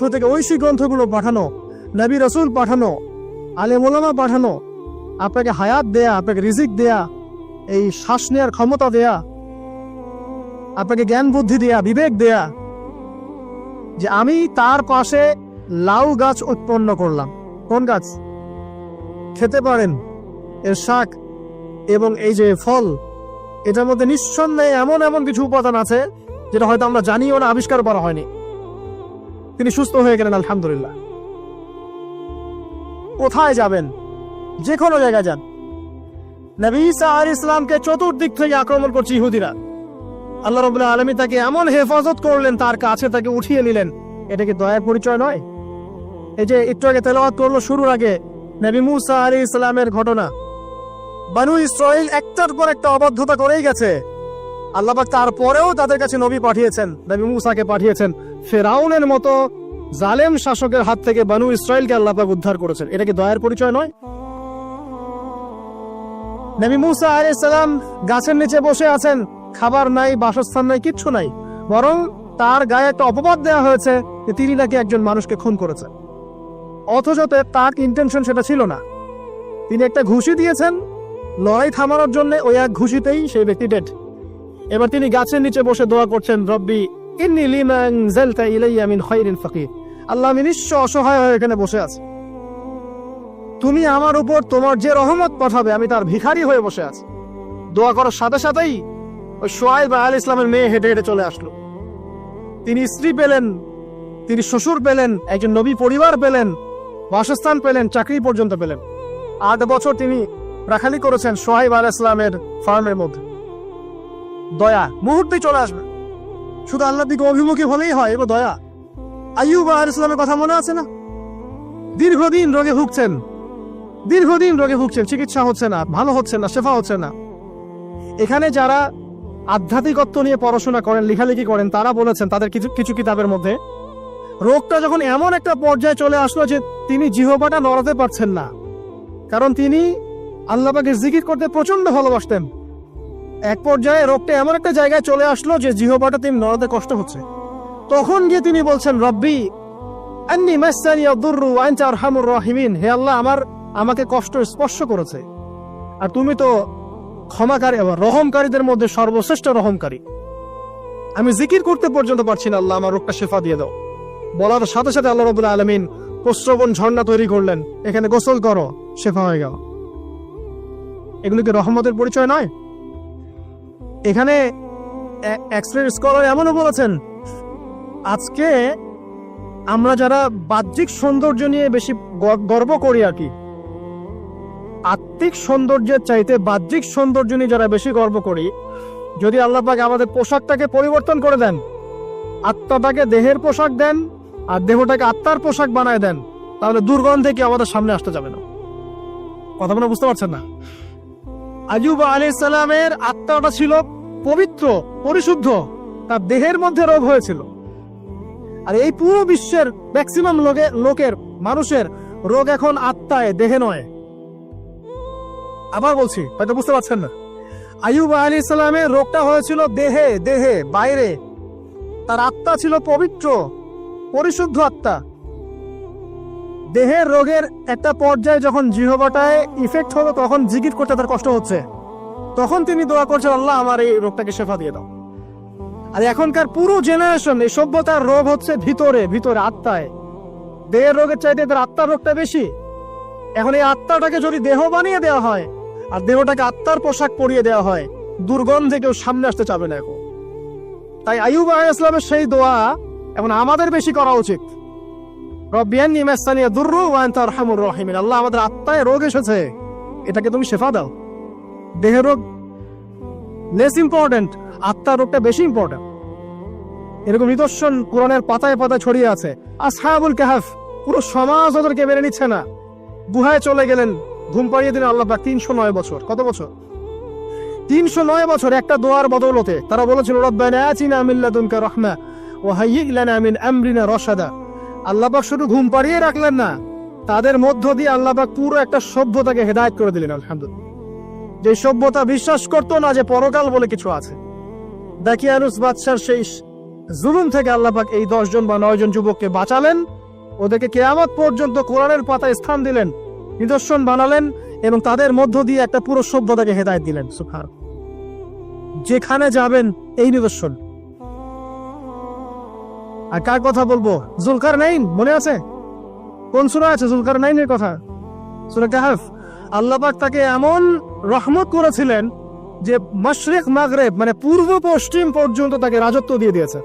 পক্ষ থেকে ঐশী গ্রন্থগুলো পাঠানো, নবী রসুল পাঠানো আলেমোলামা পাঠানো, আপনাকে হায়াত দেয়া, আপনাকে রিজিক দেয়া, এই শ্বাস নেওয়ার ক্ষমতা দেয়া, আপনাকে জ্ঞান বুদ্ধি দেয়া, বিবেক দেয়া, যে আমি তার পাশে লাউ গাছ উৎপন্ন করলাম। কোন গাছ? খেতে পারেন, এর শাক এবং এই যে ফল, এটার মধ্যে নিঃসন্দেহে এমন এমন কিছু উপাদান আছে, যেটা হয়তো আমরা জানিও না আবিষ্কার করা হয়নি। তিনি সুস্থ হয়ে গেলেন, আলহামদুলিল্লাহ। কোথায় যাবেন? যে কোনো জায়গায় যান। নবী ঈসা আর ইসলামকে চতুর্দিক থেকে আক্রমণ করছে ইহুদিরা। আল্লাহ রবুল্লাহ আলমী তাকে এমন হেফাজত করলেন, তার কাছে তাকে উঠিয়ে নিলেন। এটা কি দয়ার পরিচয় নয়? এই যে একটু আগে তেলাওয়াত করল, শুরুর আগে নবী মুসা আলী ইসলামের ঘটনা। বানু ইসরাইল একটার পর একটা অবাধ্যতা করেই গেছে। আল্লাহবাক তারপরেও তাদের কাছে নবী পাঠিয়েছেন, নবী মুসাকে পাঠিয়েছেন। ফেরাউনের মতো জালেম শাসকের হাত থেকে বানু ইসরায়েলকে আল্লাপাক উদ্ধার করেছেন। এটা কি দয়ার পরিচয় নয়? নবী মুসা আলাইহিস সালাম গাছের নিচে বসে আছেন, খাবার নাই, বাসস্থান নাই, কিচ্ছু নাই। বরং তার গায়ে একটা অপবাদ দেওয়া হয়েছে যে তিনি নাকি একজন মানুষকে খুন করেছেন। অথচ তার ইন্টেনশন সেটা ছিল না। তিনি একটা ঘুষি দিয়েছেন, লড়াই থামানোর জন্য ওই এক ঘুষিতেই সেই ব্যক্তি ডেড এবার তিনি গাছের নিচে বসে দোয়া করছেন, রব্বি, ইন্নি লিমা আনজালতা ইলাইয়া মিন খায়রিন ফাকির। আল্লাহ, আমি নিঃস্ব অসহায় হয়ে এখানে বসে আছি। তুমি আমার উপর তোমার যে রহমত পাঠাবে, আমি তার ভিখারি হয়ে বসে আছি। দোয়া করার সাথে সাথেই ওই সোয়াইব আল ইসলামের মেয়ে হেঁটে হেঁটে চলে আসলো। তিনি স্ত্রী পেলেন, তিনি শ্বশুর পেলেন, একজন নবী পরিবার পেলেন, বাসস্থান পেলেন, চাকরি পর্যন্ত পেলেন। আট বছর তিনি রাখালি করেছেন সোহাইব আল ইসলামের ফার্মের মধ্যে। দয়া, মুহূর্তে চলে আসবে। শুধু আল্লাহ দিকে অভিমুখী হলেই হয় এবার দয়া। আইয়ুব আল ইসলামের কথা মনে আছে না? দীর্ঘদিন রোগে ভুগছেন। দীর্ঘদিন রোগে ভুগছেন, চিকিৎসা হচ্ছে না, ভালো হচ্ছে না, শেফা হচ্ছে না। এখানে যারা আধ্যাত্মিকত্ব নিয়ে পড়াশোনা করেন, লেখালেখি করেন, তারা বলেছেন, তাদের কিছু কিছু কিতাবের মধ্যে, রোগটা যখন এমন একটা পর্যায়ে চলে আসলো যে তিনি জিহবাটা নড়াতে পারছেন না। কারণ তিনি আল্লাহকে জিকির করতে প্রচণ্ড ভালোবাসতেন। এক পর্যায়ে রোগটা এমন একটা জায়গায় চলে আসলো যে জিহবাটা তিনি নড়াতে কষ্ট হচ্ছে। তখন গিয়ে তিনি বলছেন, রব্বি, আন্নি মাসানি রাহিমিন। হে আল্লাহ, আমার, আমাকে কষ্ট স্পর্শ করেছে। আর তুমি তো ক্ষমাকারী রহমকারীদের মধ্যে সর্বশ্রেষ্ঠ রহমকারী। আমি জিকির করতে পর্যন্ত পারছি না, আল্লাহ আমার রোগটা শেফা দিয়ে দাও। বলার সাথে সাথে আল্লাহ রবুল্লা আলমিন প্রশ্রবণ ঝর্ণা তৈরি করলেন। এখানে গোসল করো, শেফা হয়ে গেল এগুলো কি রহমতের পরিচয় নয়? এখানে এক্সপ্রেস স্কলার এমনও বলেছেন, আজকে আমরা যারা বাহ্যিক সৌন্দর্য নিয়ে বেশি গর্ব করি আর কি, আত্মিক সৌন্দর্যের চাইতে বাহ্যিক সৌন্দর্য নিয়ে যারা বেশি গর্ব করি, যদি আল্লাহ পাক আমাদের পোশাকটাকে পরিবর্তন করে দেন, আত্মাটাকে দেহের পোশাক দেন, আর দেহটাকে আত্মার পোশাক বানায় দেন, তাহলে দুর্গন্ধে কি আমাদের সামনে আসতে যাবে না? কথা মনে বুঝতে পারছেন না? আজুব আলী সালামের আত্মাটা ছিল পবিত্র, পরিশুদ্ধ। তার দেহের মধ্যে রোগ হয়েছিল। আর এই পুরো বিশ্বের ম্যাক্সিমাম লোকে, লোকের, মানুষের রোগ এখন আত্মায়, দেহে নয়। আবার বলছি, হয়তো বুঝতে পারছেন না। আয়ুব আলী ইসলামের রোগটা হয়েছিল দেহে দেহে, বাইরে। তার আত্মা ছিল পবিত্র, পরিশুদ্ধ আত্মা। দেহের রোগের একটা পর্যায়ে যখন জিহবাটায় ইফেক্ট হলো, তখন জিকির করতে তার কষ্ট হচ্ছে। তখন তিনি দোয়া করছেন, আল্লাহ, আমার এই রোগটাকে শেফা দিয়ে দাও। আর এখনকার পুরো জেনারেশন এই সভ্যতার রোগ হচ্ছে ভিতরে ভিতরে, আত্মায়। দেহের রোগের চাইতে তার আত্মার রোগটা বেশি। এখন এই আত্মাটাকে যদি দেহ বানিয়ে দেওয়া হয়, আর দেহটাকে আত্মার পোশাক পরিয়ে দেওয়া হয়, দুর্গন্ধে কেউ সামনে আসতে চাবে না এখন। তাই আইয়ুব আলাইহিসসালামের সেই দোয়া এখন আমাদের বেশি করা উচিত। রব্বিয়ান নিমাসানিয়া দুররু ওয়া আনতা আরহামুর রাহিমিন। আল্লাহ আমাদের আত্মায় রোগ এসেছে। এটাকে তুমি শেফা দাও। দেহের রোগ লেস ইম্পর্টেন্ট আত্মার রোগটা বেশি ইম্পর্টেন্ট এরকম নিদর্শন কোরআনের পাতায় পাতায় ছড়িয়ে আছে। আসহাবুল কাহাফ, পুরো সমাজ ওদেরকে মেনে নিচ্ছে না। গুহায় চলে গেলেন। ঘুম পাড়িয়ে দিলেন আল্লাহ পাক তিনশো নয় বছর। কত বছর? তিনশো নয় বছর একটা দোয়ার বদৌলতে। তারা বলেছিল, রব্বানা আতিনা মিন লাদুনকা রাহমা ওয়া হাইয়্যি লানা মিন আমরিনা রশাদা। আল্লাহ পাক শুধু ঘুম পাড়িয়ে রাখলেন না, তাদের মধ্য দিয়ে আল্লাহ পাক পুরো একটা সভ্যতাকে হেদায়েত করে দিলেন, আলহামদুলিল্লাহ। যে সভ্যতা বিশ্বাস করতো না যে পরকাল বলে কিছু আছে। দাকিয়ানুস বাদশার সেই জুলুম থেকে আল্লাপাক এই দশজন বা নয়জন যুবককে বাঁচালেন, ওদেরকে কেয়ামত পর্যন্ত কোরআনের পাতায় স্থান দিলেন, নিদর্শন বানালেন এবং তাদের মধ্য দিয়ে একটা পুরো সভ্যতাকে হেদায়ত দিলেন সুখার যেখানে যাবেন এই নিদর্শন। আর কার কথা বলব? জুলকার নাইন মনে আছে? কোন সুরা আছে জুলকার নাইনের কথা? সুরা কাহাফ। আল্লাপাক তাকে এমন রহমত করেছিলেন যে মশরিক, মাগরেব মানে পূর্ব পশ্চিম পর্যন্ত তাকে রাজত্ব দিয়ে দিয়েছে।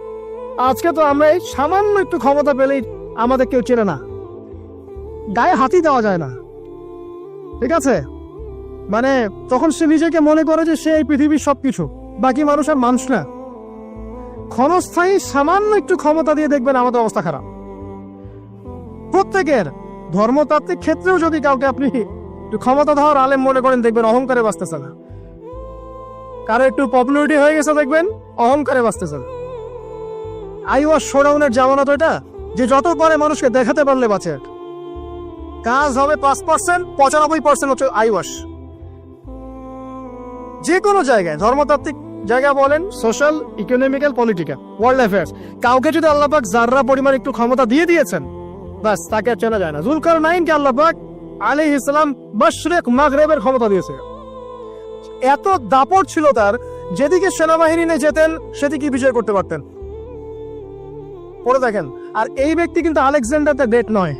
আজকে তো আমরা এই সামান্য একটু ক্ষমতা পেলেই আমাদের কেউ চেনে না। গায়ে হাতি দেওয়া যায় না। ঠিক আছে? মানে তখন সে নিজেকে মনে করে যে সে এই পৃথিবীর সবকিছু। বাকি মানুষ আর মানুষ না। ক্ষণস্থায়ী সামান্য একটু ক্ষমতা দিয়ে দেখবেন আমাদের অবস্থা খারাপ। প্রত্যেকের ধর্মতাত্ত্বিক ক্ষেত্রেও যদি কাউকে আপনি একটু ক্ষমতা ধর আলেম মনে করেন, দেখবেন অহংকারে বাঁচতেছে না। কারও একটু পপুলারিটি হয়ে গেছে, দেখবেন অহংকারে বাঁচতেছে না। আইওয়াস শোডাউনের জামানা তো এটা, যে যত পারে মানুষকে দেখাতে পারলে বাঁচে। কাজ হবে পাঁচ পার্সেন্ট পঁচানব্বই পার্সেন্ট হচ্ছে আইওয়াস। যে কোনো জায়গায় ধর্মতাত্ত্বিক জায়গা বলেন social economical political world affairs কাউকে যদি আল্লাপাক জাররা পরিমাণ একটু ক্ষমতা দিয়ে দিয়েছেন, ব্যাস, তাকে আর চেনা যায় না। জুলকার নাইনকে আল্লাপাক আলী ইসলাম মশরেক, মাগরেবের ক্ষমতা দিয়েছে। এত দাপট ছিল তার, যেদিকে সেনাবাহিনী নিয়ে যেতেন সেদিকে বিজয় করতে পারতেন। পড়ে দেখেন, আর এই ব্যক্তি কিন্তু আলেকজান্ডার দ্য গ্রেট নয়।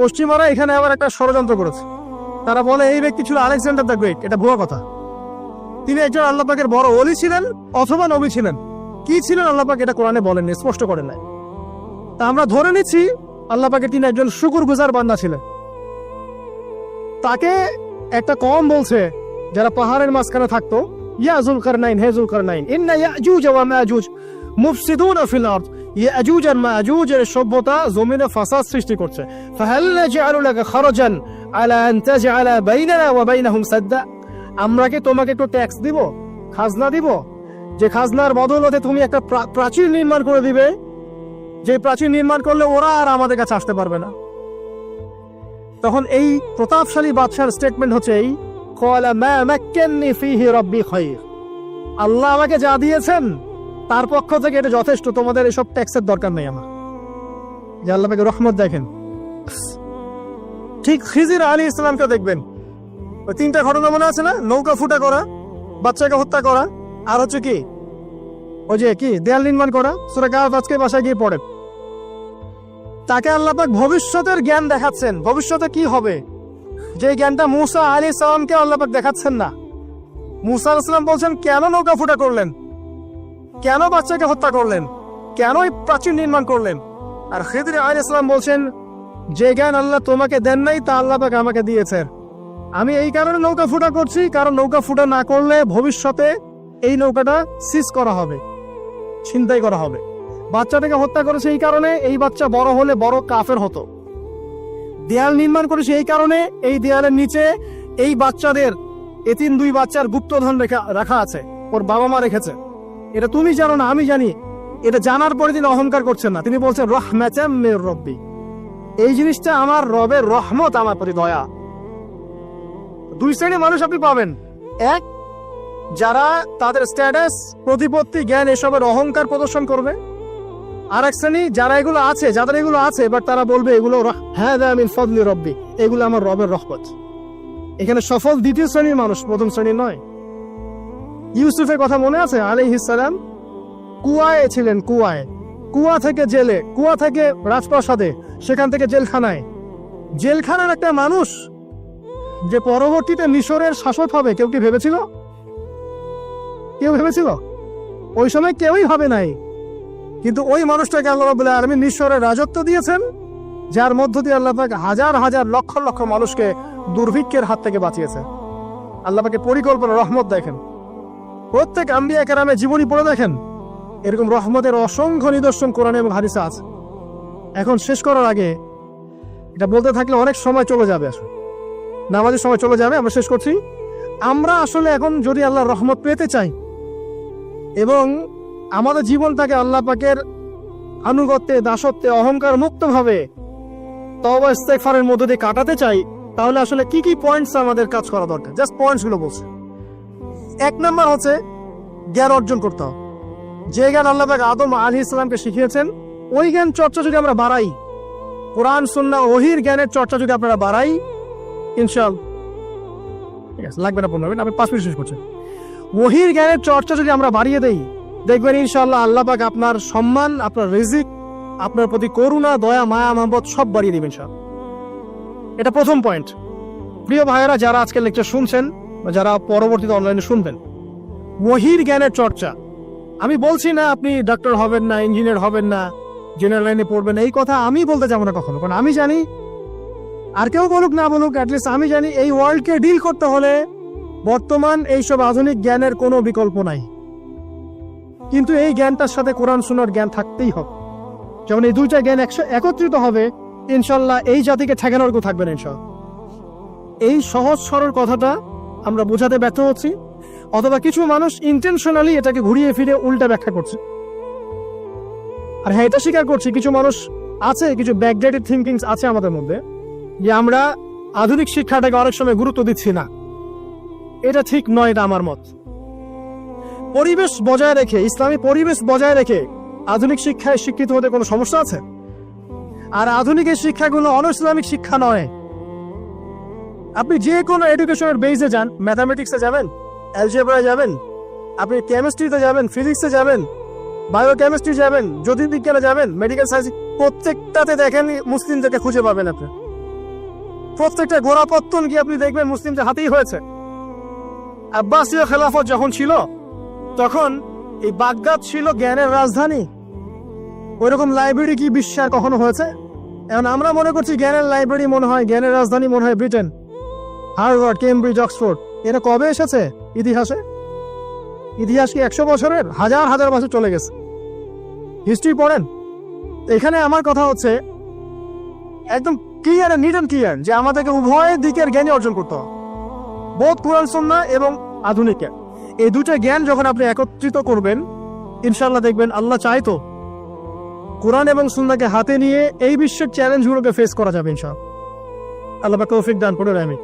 পশ্চিমারা এখানে আবার একটা ষড়যন্ত্র করেছে। তারা বলে, এই ব্যক্তি ছিল আলেকজান্ডার দ্য গ্রেট এটা ভুয়া কথা। তিনি একজন আল্লাহ পাকের বড় অলি ছিলেন অথবা নবী ছিলেন। কি ছিলেন আল্লাহ পাক এটা কোরআনে বলেননি, স্পষ্ট করেন নাই। তা আমরা ধরে নিচ্ছি আল্লাহ পাকের তিনি একজন শুকুর গুজার বান্দা ছিলেন। তাকে একটা কম বলছে, যারা পাহাড়ের মাঝখানে থাকতো, ইয়া জুলকার নাইন হে জুলকার নাইন ইন্না ইয়াজুজ ওয়া মাজুজ, মুফসিদুন ফিল আরদ ইয়াজুজ আর মাজুজ এর সভ্যতা জমিনে ফাসাদ সৃষ্টি করছে। ফাহাল নাজআলু লাকা খারাজান আলা আন তাজআলা বাইনানা ওয়া বাইনাহুম সাদ্দা। আমরা কি তোমাকে একটু ট্যাক্স দিব, খাজনা দিব। যে খাজনার বদলতে তুমি একটা প্রা- প্রাচীর নির্মাণ করে দিবে, যে প্রাচীর নির্মাণ করলে ওরা আর আমাদের কাছে আসতে পারবে না। তখন এই প্রতাপশালী বাদশার স্টেটমেন্ট হচ্ছে এই আল্লাহ আমাকে যা দিয়েছেন, তার পক্ষ থেকে এটা যথেষ্ট, তোমাদের এসব ট্যাক্সের দরকার নেই আমার। যে আল্লাহ রহমত দেখেন। ঠিক খিজির আলী ইসলামকে দেখবেন। ওই তিনটা ঘটনা মনে আছে না? নৌকা ফুটা করা, বাচ্চাকে হত্যা করা, আর হচ্ছে কি? ওই যে কি? দেয়াল নির্মাণ করা, সুরা গাছ আজকে বাসায় গিয়ে পড়ে। তাকে আল্লাপাক ভবিষ্যতের জ্ঞান দেখাচ্ছেন। ভবিষ্যতে কি হবে? যে জ্ঞানটা মুসা আলী সালামকে আল্লাপাক দেখাচ্ছেন না। মুসা আলাইসালাম বলছেন, কেন নৌকা ফুটা করলেন? কেন বাচ্চাকে হত্যা করলেন? কেন এই প্রাচীর নির্মাণ করলেন? আর খিদির আলী ইসলাম বলছেন, যে জ্ঞান আল্লাহ তোমাকে দেন নাই, তা আল্লাহ পাক আমাকে দিয়েছেন। আমি এই কারণে নৌকা ফুটা করছি, কারণ নৌকা ফুটা না করলে ভবিষ্যতে এই নৌকাটা সিজ করা হবে, ছিনতাই করা হবে। বাচ্চাটাকে হত্যা করেছে এই কারণে, এই বাচ্চা বড় হলে বড় কাফের হতো। দেয়াল নির্মাণ করেছে এই কারণে, এই দেয়ালের নিচে এই বাচ্চাদের এতিম দুই বাচ্চার গুপ্তধন রেখা, রাখা আছে, ওর বাবা মা রেখেছে। এটা তুমি জানো না, আমি জানি। এটা জানার পরে তিনি অহংকার করছেন না। তিনি বলছেন রহমাচাম মের রব্বি। এই জিনিসটা আমার রবের রহমত, আমার প্রতি দয়া। দুই শ্রেণির মানুষ আপনি পাবেন। এক, যারা তাদের স্ট্যাটাস প্রতিপত্তি, জ্ঞান এসবের অহংকার প্রদর্শন করবে। আর এক শ্রেণি, যারা এগুলো আছে, যাদের এগুলো আছে বাট তারা বলবে এগুলো হ্যাঁ মিন ফদলি রব্বি, এগুলো আমার রবের রহমত। এখানে সফল দ্বিতীয় শ্রেণির মানুষ, প্রথম শ্রেণির নয়। ইউসুফের কথা মনে আছে? আলাইহিস সালাম কুয়ায় ছিলেন, কুয়ায়। কুয়া থেকে জেলে, কুয়া থেকে রাজপ্রাসাদে, সেখান থেকে জেলখানায়। জেলখানার একটা মানুষ যে পরবর্তীতে মিশরের শাসক হবে, কেউ কি ভেবেছিল? কেউ ভেবেছিল? ওই সময় কেউই ভাবে নাই। কিন্তু ওই মানুষটাকে আল্লাহ রাবুল্লাহ আলমী মিশরের রাজত্ব দিয়েছেন, যার মধ্য দিয়ে আল্লাহ হাজার হাজার লক্ষ লক্ষ মানুষকে দুর্ভিক্ষের হাত থেকে বাঁচিয়েছে আল্লাহ পাকে পরিকল্পনা রহমত দেখেন। প্রত্যেক আম্বিয়া কেরামে জীবনী পড়ে দেখেন। এরকম রহমতের অসংখ্য নিদর্শন কোরআন এবং হাদিসে আছে। এখন শেষ করার আগে এটা বলতে থাকলে অনেক সময় চলে যাবে আসলে। নামাজের সময় চলে যাবে, আমরা শেষ করছি। আমরা আসলে এখন যদি আল্লাহর রহমত পেতে চাই এবং আমাদের জীবনটাকে আল্লাহ পাকের আনুগত্যে, দাসত্বে, অহংকার মুক্তভাবে তবা ইস্তেকফারের মধ্যে দিয়ে কাটাতে চাই, তাহলে আসলে কি কি পয়েন্টস আমাদের কাজ করা দরকার? জাস্ট পয়েন্টসগুলো বলছে। এক নাম্বার হচ্ছে জ্ঞান অর্জন করতে হবে। যে জ্ঞান আল্লাহ পাক আদম আলী ইসলামকে শিখিয়েছেন, ওই জ্ঞান চর্চা যদি আমরা বাড়াই, কোরআন সুন্না ওহির জ্ঞানের চর্চা যদি আপনারা বাড়াই ইনশাল। ঠিক আছে, লাগবে না পনেরো মিনিট, আমি পাঁচ মিনিট শেষ করছি। ওহির জ্ঞানের চর্চা যদি আমরা বাড়িয়ে দেই, দেখবেন ইনশাল্লাহ আল্লাহ পাক আপনার সম্মান, আপনার রিজিক, আপনার প্রতি করুণা, দয়া, মায়া, মহব্বত সব বাড়িয়ে দিবেন সব এটা প্রথম পয়েন্ট প্রিয় ভাইয়েরা, যারা আজকে লেকচার শুনছেন বা যারা পরবর্তীতে অনলাইনে শুনবেন, ওহির জ্ঞানের চর্চা। আমি বলছি না আপনি ডাক্তার হবেন না ইঞ্জিনিয়ার হবেন না জেনারেল লাইনে পড়বেন এই কথা আমি বলতে যাব না কখনো, কারণ আমি জানি আর কেউ বলুক না বলুক অ্যাটলিস্ট আমি জানি এই ওয়ার্ল্ডকে ডিল করতে হলে বর্তমান এইসব আধুনিক জ্ঞানের কোনো বিকল্প নাই। কিন্তু এই জ্ঞানটার সাথে কোরআন শোনার জ্ঞান থাকতেই হবে। যেমন এই দুইটা জ্ঞান একত্রিত হবে ইনশাল্লাহ এই জাতিকে ঠেকানোর কেউ থাকবে না ইনশাল্লাহ এই সহজ সরল কথাটা আমরা বোঝাতে ব্যর্থ হচ্ছি, অথবা কিছু মানুষ ইন্টেনশনালি এটাকে ঘুরিয়ে ফিরে উল্টা ব্যাখ্যা করছে। আর হ্যাঁ এটা স্বীকার করছি, কিছু মানুষ আছে, কিছু ব্যাকডেটেড থিঙ্কিংস আছে আমাদের মধ্যে। যে আমরা আধুনিক শিক্ষাটাকে অনেক সময় গুরুত্ব দিচ্ছি না। এটা ঠিক নয় এটা আমার মত। পরিবেশ বজায় রেখে, ইসলামী পরিবেশ বজায় রেখে আধুনিক শিক্ষায় শিক্ষিত হতে কোনো সমস্যা আছে? আর আধুনিক এই শিক্ষাগুলো অন ইসলামিক শিক্ষা নয়। আপনি যে কোনো এডুকেশনের বেসে যান ম্যাথামেটিক্সে যাবেন অ্যালজেব্রায় যাবেন, আপনি কেমিস্ট্রিতে যাবেন ফিজিক্সে যাবেন বায়োকেমিস্ট্রি যাবেন, জ্যোতির্বিজ্ঞানে যাবেন মেডিকেল সায়েন্স প্রত্যেকটাতে দেখেন মুসলিমদেরকে খুঁজে পাবেন আপনি। প্রত্যেকটা গোড়াপত্তন গিয়ে আপনি দেখবেন মুসলিমদের হাতেই হয়েছে। আব্বাসীয় খেলাফত যখন ছিল, তখন এই বাগদাদ ছিল জ্ঞানের রাজধানী। ওইরকম লাইব্রেরি কি বিশ্বের কখনো হয়েছে? এখন আমরা মনে করছি জ্ঞানের লাইব্রেরি মনে হয়, জ্ঞানের রাজধানী মনে হয় ব্রিটেন, হার্ভার্ড, কেমব্রিজ, অক্সফোর্ড। এটা কবে এসেছে ইতিহাসে? ইতিহাস কি একশো বছরের? হাজার হাজার বছর চলে গেছে। হিস্ট্রি পড়েন। এখানে আমার কথা হচ্ছে, একদম ক্লিয়ার নিট অ্যান্ড ক্লিয়ার যে আমাদেরকে উভয় দিকের জ্ঞানই অর্জন করতে হবে বোধ কোরআন সন্না এবং আধুনিক। জ্ঞান এই দুটো জ্ঞান যখন আপনি একত্রিত করবেন ইনশাল্লাহ দেখবেন আল্লাহ চাই তো কোরআন এবং সুন্নাকে হাতে নিয়ে এই বিশ্বের চ্যালেঞ্জগুলোকে ফেস করা যাবে ইনশাল আল্লাহ কৌফিক দান করে আমি